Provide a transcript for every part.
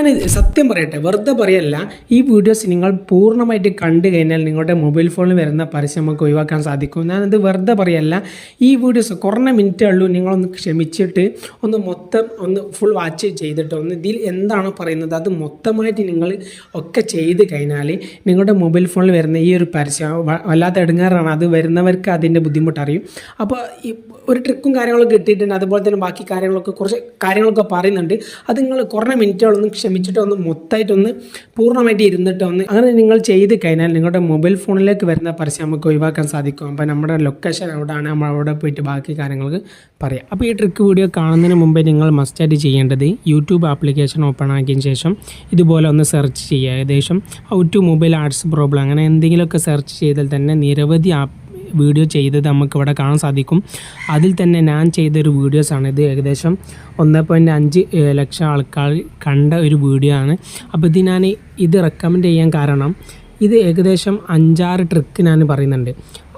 ഞാൻ സത്യം പറയട്ടെ വെറുതെ പറയല്ല. ഈ വീഡിയോസ് നിങ്ങൾ പൂർണമായിട്ട് കണ്ടു കഴിഞ്ഞാൽ നിങ്ങളുടെ മൊബൈൽ ഫോണിൽ വരുന്ന പരസ്യം നമുക്ക് ഒഴിവാക്കാൻ സാധിക്കും. ഞാനത് വെറുതെ പറയല്ല. ഈ വീഡിയോസ് കുറഞ്ഞ മിനിറ്റേ ഉള്ളൂ. നിങ്ങളൊന്ന് ക്ഷമിച്ചിട്ട് ഒന്ന് മൊത്തം ഒന്ന് ഫുൾ വാച്ച് ചെയ്തിട്ട് ഒന്ന് ഇതിൽ എന്താണ് പറയുന്നത്? അത് മൊത്തമായിട്ട് നിങ്ങൾ ഒക്കെ ചെയ്ത് കഴിഞ്ഞാൽ നിങ്ങളുടെ മൊബൈൽ ഫോണിൽ വരുന്ന ഈ ഒരു പരസ്യം വല്ലാത്ത എടുങ്ങാറാണ്. അത് വരുന്നവർക്ക് അതിന്റെ ബുദ്ധിമുട്ടറിയും. അപ്പോൾ ഈ ഒരു ട്രിക്കും കാര്യങ്ങളൊക്കെ കിട്ടിയിട്ടുണ്ട്. അതുപോലെ തന്നെ ബാക്കി കാര്യങ്ങളൊക്കെ കുറച്ച് കാര്യങ്ങളൊക്കെ പറയുന്നുണ്ട്. അത് നിങ്ങൾ കുറഞ്ഞ മിനിറ്റുകളൊന്നും മിനിറ്റുകളൊന്ന് ക്ഷമിച്ചിട്ട് ഒന്ന് മൊത്തമായിട്ടൊന്ന് പൂർണമായിട്ട് ഇരുന്നിട്ട് ഒന്ന് അങ്ങനെ നിങ്ങൾ ചെയ്ത് കഴിഞ്ഞാൽ നിങ്ങളുടെ മൊബൈൽ ഫോണിലേക്ക് വരുന്ന പരസ്യം നമുക്ക് ഒഴിവാക്കാൻ സാധിക്കും. അപ്പോൾ നമ്മുടെ ലൊക്കേഷൻ എവിടെയാണ് നമ്മൾ അവിടെ പോയിട്ട് ബാക്കി കാര്യങ്ങൾക്ക് പറയാം. അപ്പോൾ ഈ ട്രിക്ക് വീഡിയോ കാണുന്നതിന് മുമ്പേ നിങ്ങൾ മസ്റ്റായിട്ട് ചെയ്യേണ്ടത് യൂട്യൂബ് ആപ്ലിക്കേഷൻ ഓപ്പൺ ആക്കിയതിന് ശേഷം ഇതുപോലെ ഒന്ന് സെർച്ച് ചെയ്യുക. ഏകദേശം ഔ ടു മൊബൈൽ ആർട്സ് പ്രോബ്ലം അങ്ങനെ എന്തെങ്കിലുമൊക്കെ സെർച്ച് ചെയ്താൽ തന്നെ നിരവധി ആപ്പ് വീഡിയോ ചെയ്തത് നമുക്ക് ഇവിടെ കാണാൻ സാധിക്കും. അതിൽ തന്നെ ഞാൻ ചെയ്തൊരു വീഡിയോസാണ് ഇത് ഏകദേശം ഒന്ന് പോയിന്റ് അഞ്ച് ലക്ഷം ആൾക്കാർ കണ്ട ഒരു വീഡിയോ ആണ്. അപ്പോൾ ഇത് ഞാൻ ഇത് റെക്കമെൻഡ് ചെയ്യാൻ കാരണം ഇത് ഏകദേശം അഞ്ചാറ് ട്രിക്ക് ഞാൻ പറയുന്നുണ്ട്.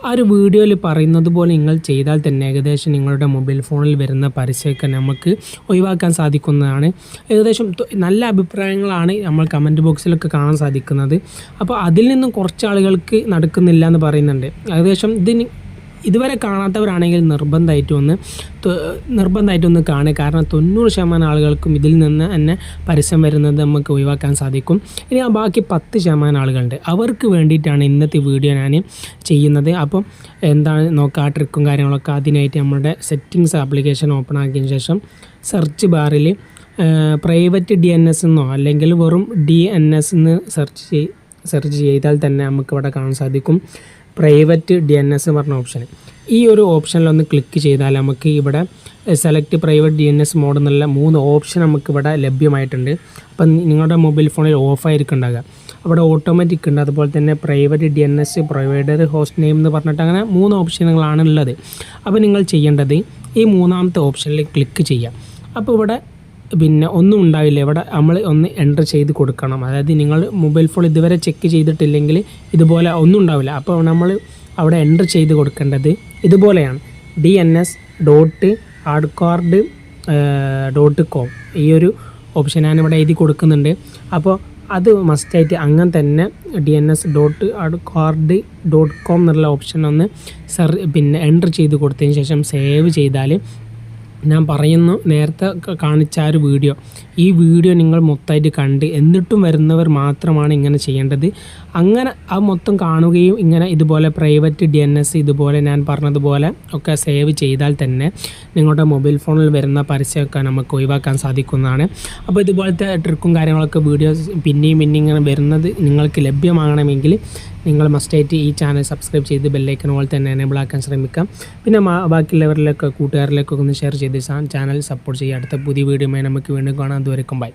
ആ ഒരു വീഡിയോയിൽ പറയുന്നത് പോലെ നിങ്ങൾ ചെയ്താൽ തന്നെ ഏകദേശം നിങ്ങളുടെ മൊബൈൽ ഫോണിൽ വരുന്ന പരസ്യമൊക്കെ നമുക്ക് ഒഴിവാക്കാൻ സാധിക്കുന്നതാണ്. ഏകദേശം നല്ല അഭിപ്രായങ്ങളാണ് നമ്മൾ കമന്റ് ബോക്സിലൊക്കെ കാണാൻ സാധിക്കുന്നത്. അപ്പോൾ അതിൽ നിന്നും കുറച്ച് ആളുകൾക്ക് നടക്കുന്നില്ല എന്ന് പറയുന്നുണ്ട്. ഏകദേശം ഇതിന് ഇതുവരെ കാണാത്തവരാണെങ്കിൽ നിർബന്ധമായിട്ടും ഒന്ന് നിർബന്ധമായിട്ടൊന്ന് കാണുക. കാരണം തൊണ്ണൂറ് ശതമാനം ആളുകൾക്കും ഇതിൽ നിന്ന് തന്നെ പരസ്യം വരുന്നത് നമുക്ക് ഒഴിവാക്കാൻ സാധിക്കും. ഇനി ആ ബാക്കി പത്ത് ശതമാനം ആളുകളുണ്ട്. അവർക്ക് വേണ്ടിയിട്ടാണ് ഇന്നത്തെ വീഡിയോ ഞാൻ ചെയ്യുന്നത്. അപ്പം എന്താണ് നോക്കുക ആ ട്രിക്കും കാര്യങ്ങളൊക്കെ അതിനായിട്ട് നമ്മുടെ സെറ്റിങ്സ് ആപ്ലിക്കേഷൻ ഓപ്പൺ ആക്കിയതിന് ശേഷം സെർച്ച് ബാറിൽ പ്രൈവറ്റ് ഡി എൻ എസ് എന്നോ അല്ലെങ്കിൽ വെറും ഡി എൻ എസ് എന്ന് സെർച്ച് ചെയ് സെർച്ച് ചെയ്താൽ തന്നെ നമുക്ക് ഇവിടെ കാണാൻ സാധിക്കും. പ്രൈവറ്റ് ഡി എൻ എസ് എന്ന് പറഞ്ഞ ഓപ്ഷൻ ഈ ഒരു ഓപ്ഷനിലൊന്ന് ക്ലിക്ക് ചെയ്താൽ നമുക്ക് ഇവിടെ select private D N S mode എന്നുള്ള മൂന്ന് ഓപ്ഷൻ നമുക്ക് ഇവിടെ ലഭ്യമായിട്ടുണ്ട്. അപ്പം നിങ്ങളുടെ മൊബൈൽ ഫോണിൽ ഓഫായിരിക്കും ഉണ്ടാകുക അവിടെ ഓട്ടോമാറ്റിക് ഉണ്ട്. അതുപോലെ തന്നെ private D N S provider host name എന്ന് പറഞ്ഞിട്ട് അങ്ങനെ മൂന്ന് ഓപ്ഷനുകളാണ് ഉള്ളത്. അപ്പോൾ നിങ്ങൾ ചെയ്യേണ്ടത് ഈ മൂന്നാമത്തെ ഓപ്ഷനിൽ ക്ലിക്ക് ചെയ്യാം അപ്പോൾ ഇവിടെ പിന്നെ ഒന്നും ഉണ്ടാവില്ല. ഇവിടെ നമ്മൾ ഒന്ന് എന്റർ ചെയ്ത് കൊടുക്കണം. അതായത് നിങ്ങൾ മൊബൈൽ ഫോൺ ഇതുവരെ ചെക്ക് ചെയ്തിട്ടില്ലെങ്കിൽ ഇതുപോലെ ഒന്നും ഉണ്ടാവില്ല. അപ്പോൾ നമ്മൾ അവിടെ എന്റർ ചെയ്ത് കൊടുക്കേണ്ടത് ഇതുപോലെയാണ്. D N S dot adguard dot com ഈ ഒരു ഓപ്ഷൻ ഞാൻ ഇവിടെ എഴുതി കൊടുക്കുന്നുണ്ട്. അപ്പോൾ അത് മസ്റ്റായിട്ട് അങ്ങനെ തന്നെ D N S dot guard dot com എന്നുള്ള ഓപ്ഷൻ ഒന്ന് സെർ പിന്നെ എന്റർ ചെയ്ത് കൊടുത്തതിന് ശേഷം സേവ് ചെയ്താൽ ഞാൻ പറയുന്നു നേരത്തെ കാണിച്ച ആ ഒരു വീഡിയോ. ഈ വീഡിയോ നിങ്ങൾ മൊത്തമായിട്ട് കണ്ട് എന്നിട്ടും വരുന്നവർ മാത്രമാണ് ഇങ്ങനെ ചെയ്യേണ്ടത്. അങ്ങനെ ആ മൊത്തം കാണുകയും ഇങ്ങനെ ഇതുപോലെ പ്രൈവറ്റ് ഡി എൻ എസ് ഇതുപോലെ ഞാൻ പറഞ്ഞതുപോലെ ഒക്കെ സേവ് ചെയ്താൽ തന്നെ നിങ്ങളുടെ മൊബൈൽ ഫോണിൽ വരുന്ന പരസ്യമൊക്കെ നമുക്ക് ഒഴിവാക്കാൻ സാധിക്കുന്നതാണ്. അപ്പോൾ ഇതുപോലത്തെ ട്രിക്കും കാര്യങ്ങളൊക്കെ വീഡിയോസ് പിന്നെയും പിന്നെയും ഇങ്ങനെ വരുന്നത് നിങ്ങൾക്ക് ലഭ്യമാകണമെങ്കിൽ നിങ്ങൾ മസ്റ്റായിട്ട് ഈ ചാനൽ സബ്സ്ക്രൈബ് ചെയ്ത് ബെല്ലൈക്കൺ പോലെ തന്നെ എനേബിൾ ആക്കാൻ ശ്രമിക്കാം. പിന്നെ ബാക്കിയുള്ളവരിലൊക്കെ കൂട്ടുകാരിലേക്കൊക്കെ ഒന്ന് ഷെയർ ചെയ്ത് ചാനൽ സപ്പോർട്ട് ചെയ്യുക. അടുത്ത പുതിയ വീഡിയോയുമായി നമുക്ക് വീണ്ടും കാണാം. അതുവരെക്കും ബൈ